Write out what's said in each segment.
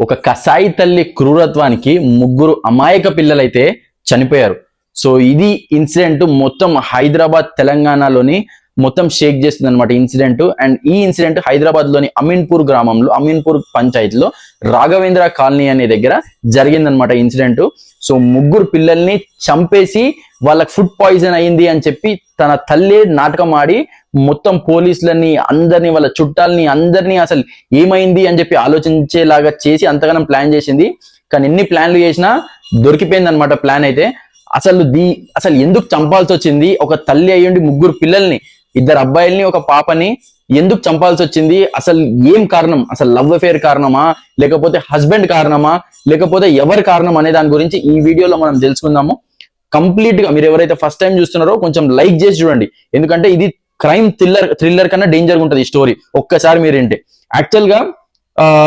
ఒక కసాయి తల్లి క్రూరత్వానికి ముగ్గురు అమాయక పిల్లలైతే చనిపోయారు. సో ఇది ఇన్సిడెంట్ మొత్తం హైదరాబాద్ తెలంగాణలోని మొత్తం షేక్ చేస్తుంది అనమాట ఇన్సిడెంట్. అండ్ ఈ ఇన్సిడెంట్ హైదరాబాద్లోని అమీన్పూర్ గ్రామంలో అమీన్పూర్ పంచాయతీలో రాఘవేంద్ర కాలనీ అనే దగ్గర జరిగిందనమాట ఇన్సిడెంట్. సో ముగ్గురు పిల్లల్ని చంపేసి వాళ్ళకి ఫుడ్ పాయిజన్ అయింది అని చెప్పి తన తల్లి నాటకం ఆడి మొత్తం పోలీసులని అందరినీ వాళ్ళ చుట్టాలని అందరినీ అసలు ఏమైంది అని చెప్పి ఆలోచించేలాగా చేసి అంతగానం ప్లాన్ చేసింది. కానీ ఎన్ని ప్లాన్లు చేసినా దొరికిపోయింది అనమాట ప్లాన్ అయితే. అసలు దీ అసలు ఎందుకు చంపాల్సి వచ్చింది? ఒక తల్లి అయ్యుండి ముగ్గురు పిల్లల్ని ఇద్దరు అబ్బాయిల్ని ఒక పాపని ఎందుకు చంపాల్సి వచ్చింది? అసలు ఏం కారణం? అసలు లవ్ అఫేర్ కారణమా? లేకపోతే హస్బెండ్ కారణమా? లేకపోతే ఎవరి కారణం అనే దాని గురించి ఈ వీడియోలో మనం తెలుసుకుందాము. కంప్లీట్గా మీరు ఎవరైతే ఫస్ట్ టైం చూస్తున్నారో కొంచెం లైక్ చేసి చూడండి. ఎందుకంటే ఇది క్రైమ్ థ్రిల్లర్ థ్రిల్లర్ కన్నా డేంజర్ ఉంటుంది ఈ స్టోరీ ఒక్కసారి మీరు ఏంటి యాక్చువల్గా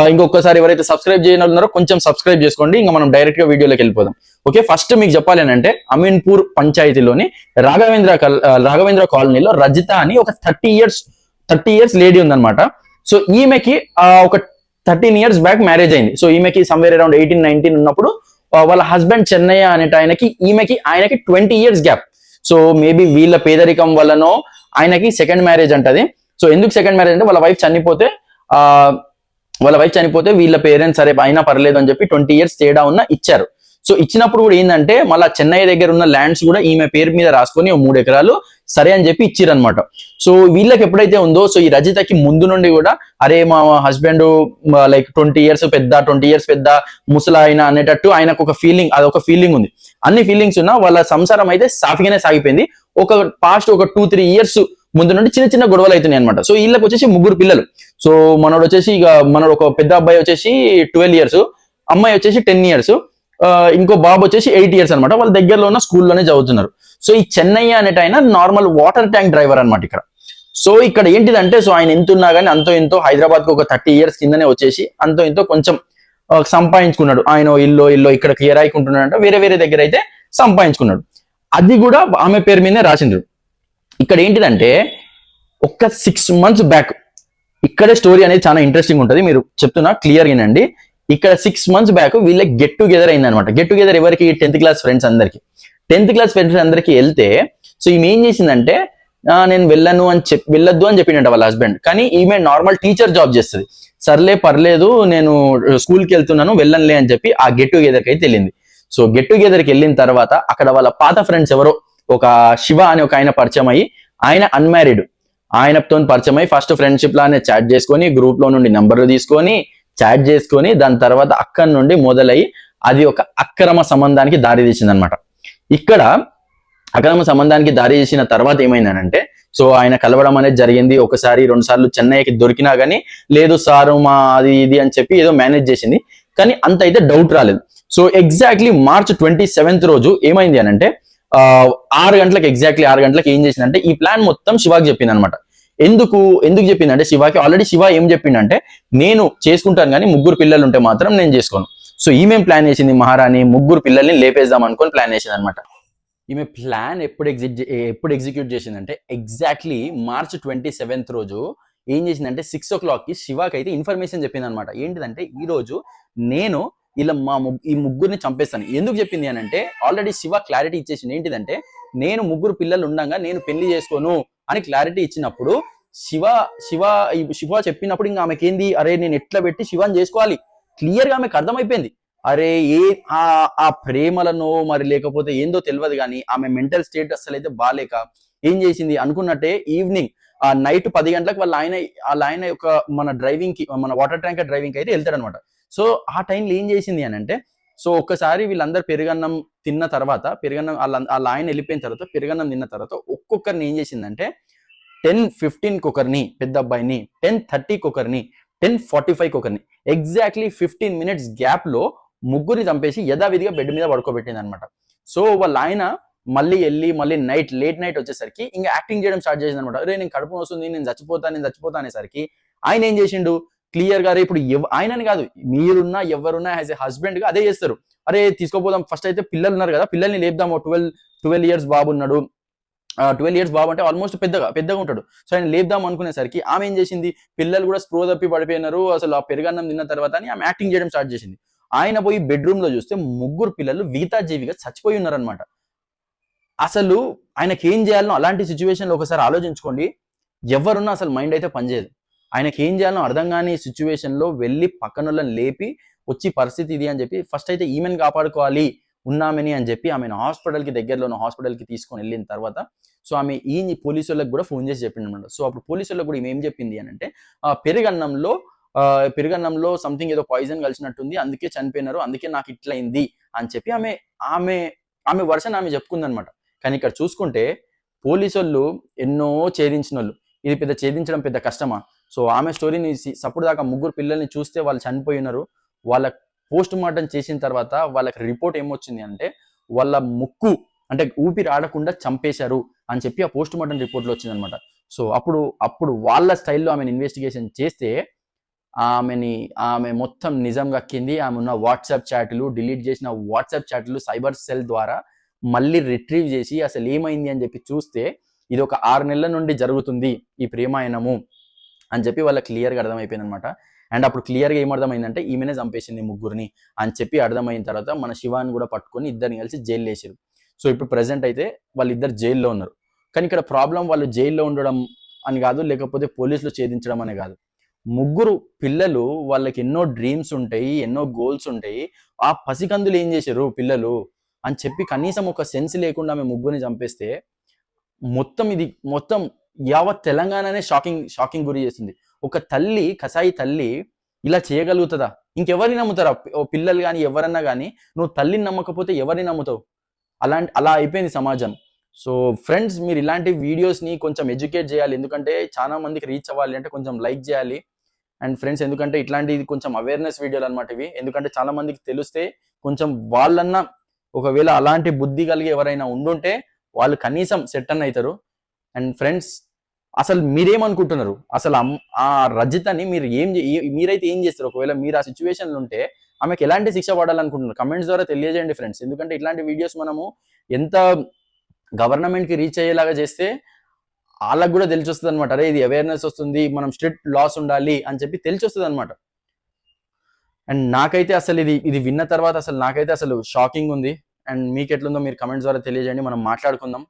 ఇంకొకసారి ఎవరైతే సబ్స్క్రైబ్ చేయని కొంచెం సబ్స్క్రైబ్ చేసుకోండి. ఇంకా మనం డైరెక్ట్గా వీడియోలోకి వెళ్ళిపోదాం. ఓకే ఫస్ట్ మీకు చెప్పాలి అని అంటే అమీన్పూర్ పంచాయతీలోని రాఘవేంద్ర కల్- రాఘవేంద్ర కాలనీలో రజిత అని ఒక thirty years thirty years lady ఉందన్నమాట. సో ఈమెకి ఒక థర్టీన్ ఇయర్స్ బ్యాక్ మ్యారేజ్ అయింది. సో ఈమెకి సమ్వేర్ అరౌండ్ ఎయిటీన్ నైన్టీన్ ఉన్నప్పుడు వాళ్ళ హస్బెండ్ చెన్నయ్య అనేట ఆయనకి ఈమెకి ఆయనకి twenty years gap. So maybe వీళ్ళ పేదరికం వల్లనో ఆయనకి సెకండ్ మ్యారేజ్ అంటది. సో ఎందుకు సెకండ్ మ్యారేజ్ అంటే వాళ్ళ వైఫ్ చనిపోతే ఆ వాళ్ళ వైఫ్ చనిపోతే వీళ్ళ పేరెంట్స్ సరే అయినా పర్లేదు అని చెప్పి ట్వంటీ ఇయర్స్ తేడా ఉన్న ఇచ్చారు. సో ఇచ్చినప్పుడు కూడా ఏంటంటే మళ్ళీ చెన్నై దగ్గర ఉన్న ల్యాండ్స్ కూడా ఈమె పేరు మీద రాసుకొని మూడు ఎకరాలు సరే అని చెప్పి ఇచ్చిరనమాట సో వీళ్ళకి ఎప్పుడైతే ఉందో సో ఈ రజితకి ముందు నుండి కూడా అరే మా హస్బెండ్ లైక్ ట్వంటీ ఇయర్స్ పెద్ద ట్వంటీ ఇయర్స్ పెద్ద ముసలాయన అనేటట్టు ఆయనకు ఒక ఫీలింగ్ అదొక ఫీలింగ్ ఉంది. అన్ని ఫీలింగ్స్ ఉన్నా వాళ్ళ సంసారం అయితే సాఫీగానే సాగిపోయింది. ఒక పాస్ట్ ఒక టూ త్రీ ఇయర్స్ ముందు నుండి చిన్న చిన్న గొడవలు అవుతున్నాయి అనమాట సో వీళ్ళకి వచ్చేసి ముగ్గురు పిల్లలు. సో మనోడు వచ్చేసి ఇక మనోడు ఒక పెద్ద అబ్బాయి వచ్చేసి ట్వెల్వ్ ఇయర్స్ అమ్మాయి వచ్చేసి టెన్ ఇయర్స్ ఇంకో బాబు వచ్చేసి ఎయిట్ ఇయర్స్ అనమాట వాళ్ళ దగ్గరలో ఉన్న స్కూల్లోనే చదువుతున్నారు. సో ఈ చెన్నయ్య అనేట ఆయన నార్మల్ వాటర్ ట్యాంక్ డ్రైవర్ అనమాట ఇక్కడ. సో ఇక్కడ ఏంటిదంటే సో ఆయన ఎంత ఉన్నా కానీ అంతో ఎంతో హైదరాబాద్కు ఒక థర్టీ ఇయర్స్ కిందనే వచ్చేసి అంతో ఎంతో కొంచెం సంపాదించుకున్నాడు. ఆయన ఇల్లు ఇల్లు ఇక్కడ క్లియర్ అంటే వేరే వేరే దగ్గర అయితే సంపాదించుకున్నాడు. అది కూడా ఆమె పేరు మీదే రాసిండ్రు. ఇక్కడ ఏంటిదంటే ఒక సిక్స్ మంత్స్ బ్యాక్ ఇక్కడే స్టోరీ అనేది చాలా ఇంట్రెస్టింగ్ ఉంటుంది. మీరు చెప్తున్నా క్లియర్ వినండి. ఇక్కడ సిక్స్ మంత్స్ బ్యాక్ వీళ్ళకి గెట్ టుగెదర్ అయిందనమాట గెట్ టుగెదర్ ఎవరికి? టెన్త్ క్లాస్ ఫ్రెండ్స్ అందరికి. టెన్త్ క్లాస్ ఫ్రెండ్స్ అందరికి వెళ్తే సో ఈమె ఏం చేసిందంటే నేను వెళ్ళను అని చెప్పి వెళ్ళొద్దు అని చెప్పిండట వాళ్ళ హస్బెండ్ కానీ ఈమె నార్మల్ టీచర్ జాబ్ చేస్తుంది. సర్లే పర్లేదు నేను స్కూల్కి వెళ్తున్నాను వెళ్ళనులే అని చెప్పి ఆ గెట్ టుగెదర్కి అయితే వెళ్ళింది. సో గెట్ టుగెదర్కి వెళ్ళిన తర్వాత అక్కడ వాళ్ళ పాత ఫ్రెండ్స్ ఎవరో ఒక శివ అని ఒక ఆయన పరిచయం అయ్యి ఆయన అన్మ్యారీడ్ ఆయనతో పరిచయం అయ్యి ఫస్ట్ ఫ్రెండ్షిప్ లానే చాట్ చేసుకొని గ్రూప్లో నుండి నంబర్లు తీసుకొని చాట్ చేసుకొని దాని తర్వాత అక్కడి నుండి మొదలై అది ఒక అక్రమ సంబంధానికి దారి తీసింది అనమాట ఇక్కడ అక్రమ సంబంధానికి దారి చేసిన తర్వాత ఏమైందనంటే సో ఆయన కలవడం అనేది జరిగింది. ఒకసారి రెండు సార్లు చెన్నైకి దొరికినా కానీ లేదు సారు మా అది ఇది అని చెప్పి ఏదో మేనేజ్ చేసింది. కానీ అంత అయితే డౌట్ రాలేదు. So exactly March twenty seventh రోజు ఏమైంది అని అంటే ఆ, ఆరు గంటలకు ఎగ్జాక్ట్లీ ఆరు గంటలకు ఏం చేసిందంటే ఈ ప్లాన్ మొత్తం శివాకి చెప్పింది అనమాట ఎందుకు ఎందుకు చెప్పిందంటే శివాకి ఆల్రెడీ శివ ఏం చెప్పిండంటే నేను చేసుకుంటాను కానీ ముగ్గురు పిల్లలు ఉంటే మాత్రం నేను చేసుకోను. సో ఈమెం ప్లాన్ చేసింది మహారాణి ముగ్గురు పిల్లల్ని లేపేద్దాం అనుకొని ప్లాన్ చేసింది అనమాట ఈమె ప్లాన్ ఎప్పుడు ఎగ్జిక్ ఎప్పుడు ఎగ్జిక్యూట్ చేసిందంటే ఎగ్జాక్ట్లీ మార్చ్ ట్వంటీ సెవెంత్ రోజు ఏం చేసిందంటే సిక్స్ ఓ క్లాక్కి శివాకి అయితే ఇన్ఫర్మేషన్ చెప్పింది అనమాట ఏంటిదంటే ఈరోజు నేను ఇలా మా ఈ ముగ్గురిని చంపేస్తాను. ఎందుకు చెప్పింది అని అంటే ఆల్రెడీ శివ క్లారిటీ ఇచ్చేసింది. ఏంటిదంటే నేను ముగ్గురు పిల్లలు ఉండగా నేను పెళ్ళి చేసుకోను. అని క్లారిటీ ఇచ్చినప్పుడు శివ శివ శివ చెప్పినప్పుడు ఇంకా ఆమెకి ఏంది అరే నేను ఎట్లా పెట్టి శివని చేసుకోవాలి? క్లియర్గా ఆమెకు అర్థమైపోయింది. అరే ఏ ఆ ఆ మరి లేకపోతే ఏందో తెలియదు కానీ ఆమె మెంటల్ స్టేట్ అసలు అయితే బాగాలేక ఏం చేసింది? అనుకున్నట్టే ఈవినింగ్ ఆ నైట్ పది గంటలకు వాళ్ళ ఆయన వాళ్ళ ఆయన యొక్క మన డ్రైవింగ్కి మన వాటర్ ట్యాంకర్ డ్రైవింగ్కి అయితే వెళ్తాడనమాట సో ఆ టైంలో ఏం చేసింది అని అంటే సో ఒక్కసారి వీళ్ళందరూ పెరుగన్నం తిన్న తర్వాత పెరుగన్నం వాళ్ళ వాళ్ళ ఆయన వెళ్ళిపోయిన తర్వాత పెరుగన్నం తిన్న తర్వాత ఒక్కొక్కరిని ఏం చేసిందంటే టెన్ ఫిఫ్టీన్ ఒకరిని పెద్ద అబ్బాయిని టెన్ థర్టీకి ఒకరిని టెన్ ఫార్టీ ఫైవ్ ఒకరిని ఎగ్జాక్ట్లీ ఫిఫ్టీన్ మినిట్స్ గ్యాప్లో ముగ్గురిని చంపేసి యథావిధిగా బెడ్ మీద పడుకోబెట్టింది అనమాట సో వాళ్ళ ఆయన మళ్ళీ వెళ్ళి మళ్ళీ నైట్ లేట్ నైట్ వచ్చేసరికి ఇంకా యాక్టింగ్ చేయడం స్టార్ట్ చేసింది అనమాట అరే నేను కడుపు వస్తుంది నేను చచ్చిపోతాను నేను చచ్చిపోతా అనేసరికి ఆయన ఏం చేసిండు? క్లియర్గా ఇప్పుడు ఆయనని కాదు మీరున్నా ఎవరున్నా యాజ్ ఎ హస్బెండ్గా అదే చేస్తారు. అరే తీసుకోపోదాం ఫస్ట్ అయితే పిల్లలు ఉన్నారు కదా పిల్లల్ని లేపుదాము ట్వెల్వ్ ట్వెల్వ్ ఇయర్స్ బాబు ఉన్నాడు. ట్వెల్వ్ ఇయర్స్ బాబు అంటే ఆల్మోస్ట్ పెద్దగా పెద్దగా ఉంటాడు. సో ఆయన లేపుదాం అనుకునేసరికి ఆమె ఏం చేసింది? పిల్లలు కూడా స్ప్రో తప్పి పడిపోయినారు అసలు ఆ పెరుగన్నం తిన్న తర్వాత అని ఆమె యాక్టింగ్ చేయడం స్టార్ట్ చేసింది. ఆయన పోయి బెడ్రూమ్లో చూస్తే ముగ్గురు పిల్లలు వీతా జీవిగా చచ్చిపోయి ఉన్నారనమాట అసలు ఆయనకి ఏం చేయాలనో అలాంటి సిచ్యువేషన్లో ఒకసారి ఆలోచించుకోండి. ఎవరున్నా అసలు మైండ్ అయితే పనిచేయదు. ఆయనకి ఏం చేయాలో అర్థం కాని సిచ్యువేషన్లో వెళ్ళి పక్కనోళ్ళని లేపి వచ్చి పరిస్థితి ఇది అని చెప్పి ఫస్ట్ అయితే ఈమెను కాపాడుకోవాలి ఉన్నామని అని చెప్పి ఆమెను హాస్పిటల్కి కి దగ్గరలో ఉన్న హాస్పిటల్కి కి తీసుకొని వెళ్ళిన తర్వాత సో ఆమె ఈ పోలీసు వాళ్ళకి కూడా ఫోన్ చేసి చెప్పింది అనమాట సో అప్పుడు పోలీసు వాళ్ళకి కూడా ఏం చెప్పింది అని అంటే ఆ పెరుగన్నంలో పెరుగన్నంలో సంథింగ్ ఏదో పాయిజన్ కలిసినట్టుంది అందుకే చనిపోయినారు అందుకే నాకు ఇట్లా అయింది అని చెప్పి ఆమె ఆమె ఆమె వర్షన్ ఆమె చెప్పుకుందనమాట కానీ ఇక్కడ చూసుకుంటే పోలీసు వాళ్ళు ఎన్నో ఛేదించిన వాళ్ళు ఇది పెద్ద ఛేదించడం పెద్ద కష్టమా? సో ఆమె స్టోరీని సప్పుడు దాకా ముగ్గురు పిల్లల్ని చూస్తే వాళ్ళు చనిపోయినారు వాళ్ళ పోస్ట్ మార్టం చేసిన తర్వాత వాళ్ళకి రిపోర్ట్ ఏమొచ్చింది అంటే వాళ్ళ ముక్కు అంటే ఊపిరి ఆడకుండా చంపేశారు అని చెప్పి ఆ పోస్ట్ మార్టం రిపోర్ట్లో వచ్చిందనమాట సో అప్పుడు అప్పుడు వాళ్ళ స్టైల్లో ఆమెను ఇన్వెస్టిగేషన్ చేస్తే ఆమెని ఆమె మొత్తం నిజం కక్కింది ఆమె ఉన్న వాట్సాప్ చాట్లు డిలీట్ చేసిన వాట్సాప్ చాట్లు సైబర్ సెల్ ద్వారా మళ్ళీ రిట్రీవ్ చేసి అసలు ఏమైంది అని చెప్పి చూస్తే ఇది ఒక ఆరు నెలల నుండి జరుగుతుంది ఈ ప్రేమాయణము. అని చెప్పి వాళ్ళకి క్లియర్గా అర్థమైపోయింది అనమాట అండ్ అప్పుడు క్లియర్గా ఏమర్థమైందంటే ఈమెనే చంపేసింది ముగ్గురిని అని చెప్పి అర్థమైన తర్వాత మన శివాన్ని కూడా పట్టుకొని ఇద్దరిని కలిసి జైలు వేసారు. సో ఇప్పుడు ప్రెసెంట్ అయితే వాళ్ళిద్దరు జైల్లో ఉన్నారు. కానీ ఇక్కడ ప్రాబ్లం వాళ్ళు జైల్లో ఉండడం అని కాదు లేకపోతే పోలీసులు ఛేదించడం అని కాదు. ముగ్గురు పిల్లలు వాళ్ళకి ఎన్నో డ్రీమ్స్ ఉంటాయి ఎన్నో గోల్స్ ఉంటాయి. ఆ పసికందులు ఏం చేశారు పిల్లలు అని చెప్పి కనీసం ఒక సెన్స్ లేకుండా మేము ముగ్గురిని చంపేస్తే మొత్తం ఇది మొత్తం యావత్ తెలంగాణనే షాకింగ్ షాకింగ్ గురి చేస్తుంది ఒక తల్లి కసాయి తల్లి ఇలా చేయగలుగుతుందా? ఇంకెవరిని నమ్ముతారా? ఓ పిల్లలు కానీ ఎవరన్నా కానీ నువ్వు తల్లిని నమ్మకపోతే ఎవరిని నమ్ముతావు? అలాంటి అలా అయిపోయింది సమాజం. సో ఫ్రెండ్స్ మీరు ఇలాంటి వీడియోస్ని కొంచెం ఎడ్యుకేట్ చేయాలి. ఎందుకంటే చాలా మందికి రీచ్ అవ్వాలి అంటే కొంచెం లైక్ చేయాలి. అండ్ ఫ్రెండ్స్ ఎందుకంటే ఇట్లాంటిది కొంచెం అవేర్నెస్ వీడియోలు అనమాట ఇవి. ఎందుకంటే చాలా మందికి తెలిస్తే కొంచెం వాళ్ళన్నా ఒకవేళ అలాంటి బుద్ధి కలిగి ఎవరైనా ఉండుంటే వాళ్ళు కనీసం సెట్ అన్ అవుతారు. అండ్ ఫ్రెండ్స్ అసలు మీరేమనుకుంటున్నారు? అసలు ఆ రజితని మీరు ఏం మీరైతే ఏం చేస్తారు? ఒకవేళ మీరు ఆ సిచ్యువేషన్లు ఉంటే ఆమెకి ఎలాంటి శిక్ష పడాలనుకుంటున్నారు? కమెంట్స్ ద్వారా తెలియజేయండి ఫ్రెండ్స్ ఎందుకంటే ఇట్లాంటి వీడియోస్ మనము ఎంత గవర్నమెంట్కి రీచ్ అయ్యేలాగా చేస్తే వాళ్ళకు కూడా తెలిసి వస్తుంది అనమాట అరే ఇది అవేర్నెస్ వస్తుంది మనం స్ట్రిక్ట్ లాస్ ఉండాలి అని చెప్పి తెలిసి వస్తుంది అనమాట అండ్ నాకైతే అసలు ఇది ఇది విన్న తర్వాత అసలు నాకైతే అసలు షాకింగ్ ఉంది. అండ్ మీకు ఎట్లుందో మీరు కమెంట్స్ ద్వారా తెలియజేయండి. మనం మాట్లాడుకుందాం.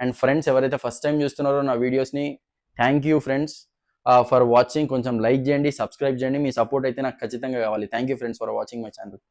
అండ్ ఫ్రెండ్స్ ఎవరైతే ఫస్ట్ టైం చూస్తున్నారో నా వీడియోస్ని thank you friends for watching కొంచెం లైక్ చేయండి సబ్స్క్రైబ్ చేయండి. మీ సపోర్ట్ అయితే నాకు ఖచ్చితంగా కావాలి. Thank you friends for watching my channel